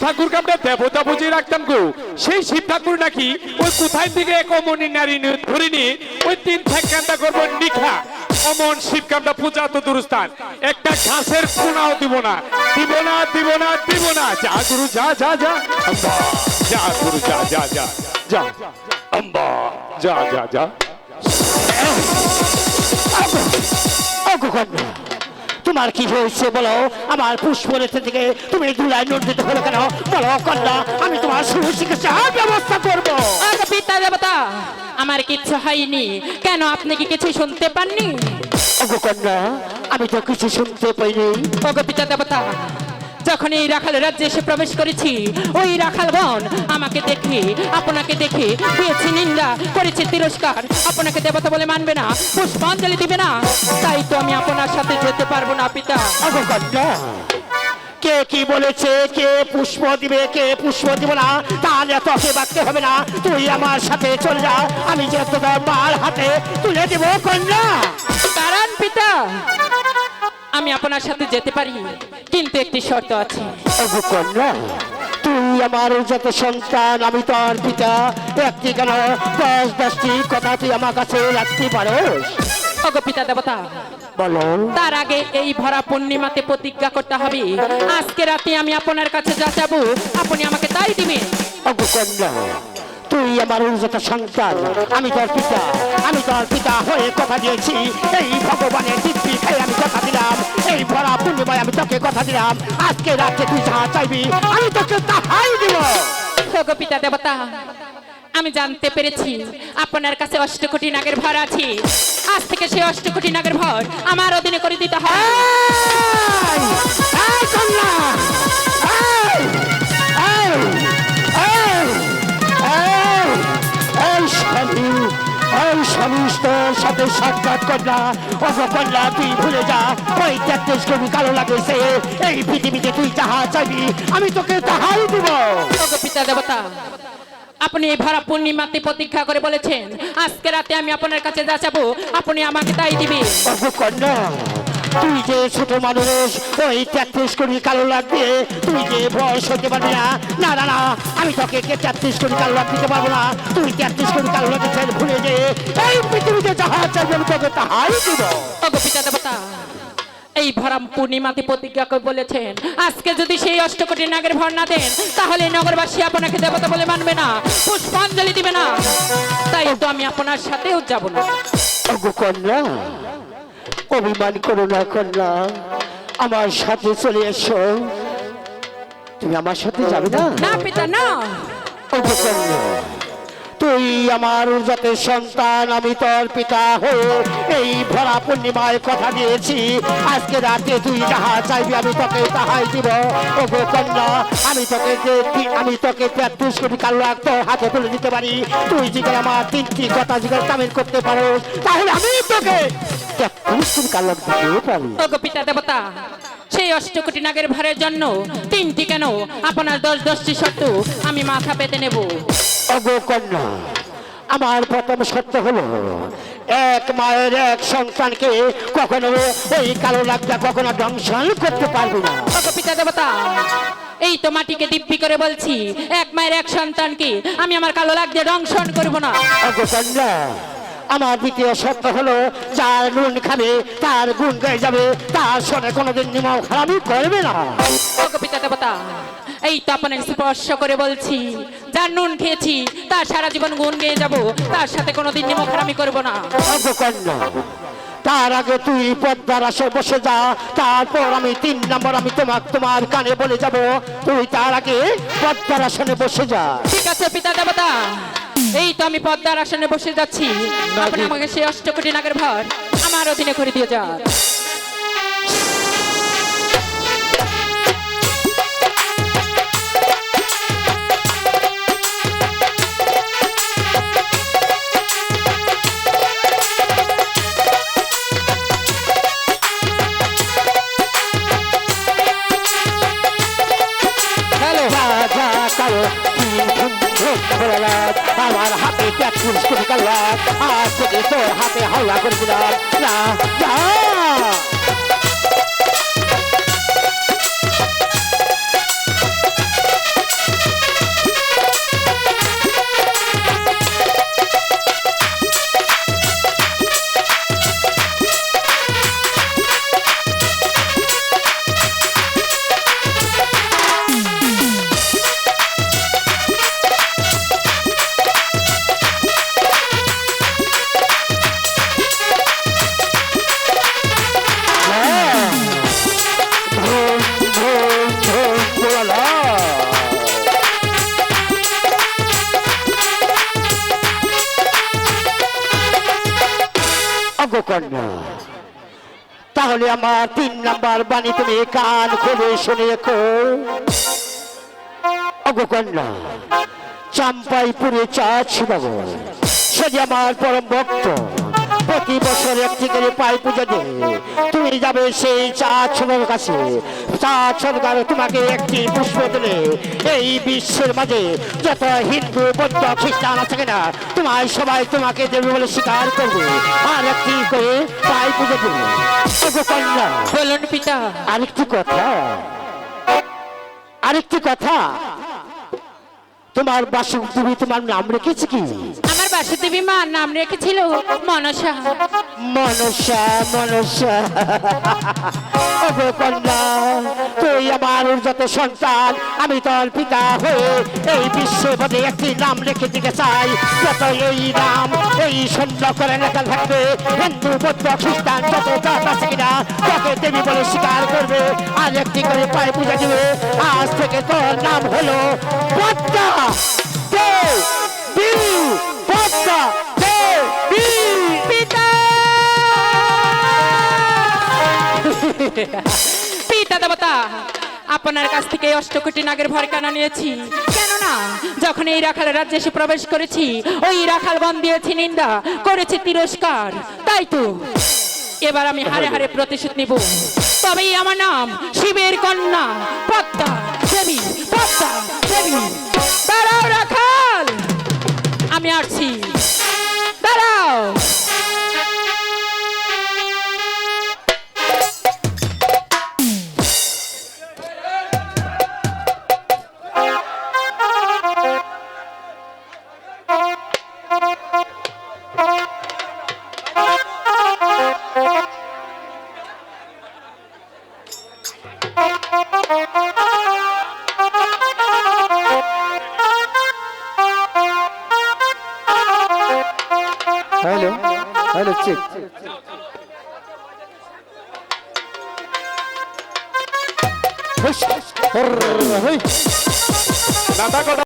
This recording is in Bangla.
ঠাকুরকে আমরা দেবতা বুঝিয়ে রাখতাম গো। সেই শিব ঠাকুর নাকি ওই কোথায় থেকে এক অমনি নারী ধরে নিয়ে ওই তিন ঠেকান্দা করব নিখা। অমন শিবকে আমরা পূজা তো দুরস্থান। একটা ঘাসের কোনাও দিব না। দিব না দিব না দিব না। যা গুরু, যা যা যা। আম্বা, যা গুরু, যা যা যা যা। আম্বা, যা যা যা। অগকন্যা তোমার কি হয়েছে বলো? আমার পুষ্পরেথা থেকে তুমি দুলাই নন্দিত হলো কেন? বলো কন্যা আমি তোমার সুচিকিৎসার ব্যবস্থা করব। পিতা দেবতা আমার কিচ্ছু হয়নি। কেন আপনি কি কিছু শুনতে পাননি? অগকন্যা আমি তো কিছু শুনতে পাইনি। ওগো পিতা দেবতা যখন এই রাখাল রাজ্যে এসে প্রবেশ করেছি ওই রাখালগণ আমাকে দেখে আপনাকে দেখে দিয়েছে নিন্দা করেছে তিরস্কার। আপনাকে দেবতা বলে মানবে না পুষ্পাঞ্জলি দিবে না। তাই তো আমি আপনার সাথে যেতে পারব না পিতা। কে কি বলেছে কে পুষ্প দিবে কে পুষ্প দিব না তাহলে তোকে বাঁচতে হবে না। তুই আমার সাথে চলে যা আমি যে তোদের মার হাতে তুলে দেব কন্যা। কারণ পিতা। আমি আপনার সাথে যেতে পারি কিন্তু একটি শর্ত আছে। কন্যা তুই আমার যত সন্তান আমি তোর পিতা। একটি কেন দশ দশটি কথা তুই আমার কাছে রাখতে পারোস? ওগো দেবতা। বলো। তার আগে এই ভরা পূর্ণিমাতে প্রতিজ্ঞা করতে হবে। আজকে রাতে আমি আপনার কাছে যা যাব আপনি আমাকে তাই দিবেন। তুই আমার যত সন্তান আমি তোর পিতা আমি তোর পিতা হয়ে কথা দিয়েছি। এই ভগবানের দিব্যি খেয়ে আমি কথা দিলাম। এই ভরা পূর্ণিমায় আমি তোকে কথা দিলাম। আজকে রাতে তুই যাহা চাইবি আমি তোকে তাহাই দিব। ওগো পিতা দেবতা আমি জানতে পেরেছি আপনার কাছে অষ্টকোটি নাগের ভর আছে। আজ থেকে সেই অষ্টকোটি নাগের ভর আমার অধীনে করে দিতে হয়। সাথে সাক্ষাৎ কন্যা অজ তুই ভুলে যা। ওই তেত্রিশ কবি কালো লাগেছে এই পৃথিবীতে তুই যাহা চাইবি আমি তোকে তাহাই দিব। পিতা দেবতা। আপনি এই ভরা পূর্ণিমাতে প্রতীক্ষা করে বলেছেন আজকে রাতে আমি আপনার কাছে যা যাব আপনি আমাকে তাই দিবি কন্যা তুই যে ছোট মানুষ ওই তেত্রিশ কোটি কালো লাগবে তুই যে বয়স হতে পারবি না না না না আমি তোকে কে তেত্রিশ কোটি কালো লাগ দিতে পারব না তুই তেত্রিশ কোটি কালো লাগেছেন ভুলে যে এই পৃথিবীতে যাহা চাইবে আমি তোকে তাহাই দিব। পিতা দেবতা এই ভরা পূর্ণিমাতে প্রতিজ্ঞা করে বলেছেন আজকে যদি সেই অষ্টকোটি নাগের ভর না দেন তাহলে নগরবাসী আপনাকে দেবতা বলে মানবে না পুষ্পাঞ্জলি দিবে না। তাই তো আমি আপনার সাথেও যাব না। কন্যা অভিমান করো না কন্যা আমার সাথে চলে এসো। তুমি আমার সাথে যাবে না? না পিতা না। কন্যা তুই আমার যাতে সন্তান, আমি তোর পিতা হয়ে এই ভরা পূর্ণিমায় কথা দিয়েছি। আজকে রাতে তুই যাহা চাইবি, আমি তোকে তাহাই দিব। ওগো কন্যা, আমি তোকে আমি তোকে তেত্রিশ কোটি কালো রাখতো হাতে তুলে দিতে পারি। তুই যদি আমার তিনটি কথা জিজ্ঞাসা তামিল করতে পারো তাহলে আমি তোকে পিতা দেবতা সেই অষ্টকোটি নাগের ভরের জন্য তিনটি কেন? আপনার দশ দশটি শর্ত আমি মাথা পেতে নেব। অগো কন্যা আমার প্রথম সত্য হলো এক মায়ের এক সন্তানকে কখনো ওই কালো লাগটা কখনো ধ্বংসন করতে পারব না। পিতা দেবতা এই তো মাটিকে দিব্যি করে বলছি এক মায়ের এক সন্তানকে আমি আমার কালো লাগছে দংশন করব না। আমার দ্বিতীয় শর্ত হলো যার নুন খাবে তার গুণ গায়ে যাবে তার সনে কোনোদিন নিমক হারামি করবে না। পিতা দেবতা এই তো আপনাকে স্পর্শ করে বলছি যার নুন খেয়েছি তার সারা জীবন গুণ গেয়ে যাব তার সাথে কোনোদিন নিমখ আমি করব না। তার আগে তুই পদ্মার আসে বসে যা তারপর আমি তিন নম্বর আমি তোমার তোমার কানে বলে যাব তুই তার আগে পদ্মার আসনে বসে যা। ঠিক আছে পিতা দেবতা। এই তো আমি পদ্মার আসনে বসে যাচ্ছি। আপনি আমাকে সেই অষ্টকোটি নাগের ভর আমার অধীনে করে দিয়ে যান। তোর হাতে হাওয়া করে দিলাম। না। অগকন্যা তাহলে আমার তিন নাম্বার বাণী তুমি কান খুলে শুনে রেখো। চাম্পাইপুরে চা ছিলাগর সে আমার পরম ভক্ত প্রতি বছর একটি করে পাই পুজো দেয়। তুমি যাবে সেই চা ছনের কাছে। চা ছনকার তোমাকে একটি পুষ্প দিলে এই বিশ্বের মাঝে যত হিন্দু বৌদ্ধ খ্রিস্টান আছে কিনা তোমার সবাই তোমাকে দেবে বলে স্বীকার করবে। আর একটি করে পাই পুজো দেবে বলুন পিতা। আরেকটি কথা। আরেকটি কথা। তোমার বাসক তুমি তোমার নাম রেখেছে কি? বাসুদেবী মা নাম রেখেছিল মনসা। মনসা মনসা। কন্যা, তুই আমার যত সন্তান, আমি তোর পিতা হয়ে এই মধ্যে একটি নাম রেখে দিতে চাই। যত এই নাম, এই সৈন্য করে লেখা থাকবে, হিন্দু, বৌদ্ধ, খ্রিস্টান, যত জাত আছে কিনা, তোকে দেবী বলে স্বীকার করবে। আর একটি করে পায়ে পূজা দিবে। আজ থেকে তোর নাম হলো পদ্মা। দেবী পদ্মা দেবী পিতা পিতা দেবতা, আপনার কাছ থেকে অষ্টকোটি নাগের ভর কেন নিয়েছি। কেননা, যখন এই রাখাল রাজ্যে এসে প্রবেশ করেছি, ওই রাখাল বন দিয়েছি নিন্দা, করেছে তিরস্কার। তাই তো, এবার আমি হারে হারে প্রতিশোধ নিব। তবেই আমার নাম শিবের কন্যা, পদ্মা দেবী পদ্মা দেবী দাঁড়াও রাখাল! আমি আসছি। হ্যালো চেক দাদা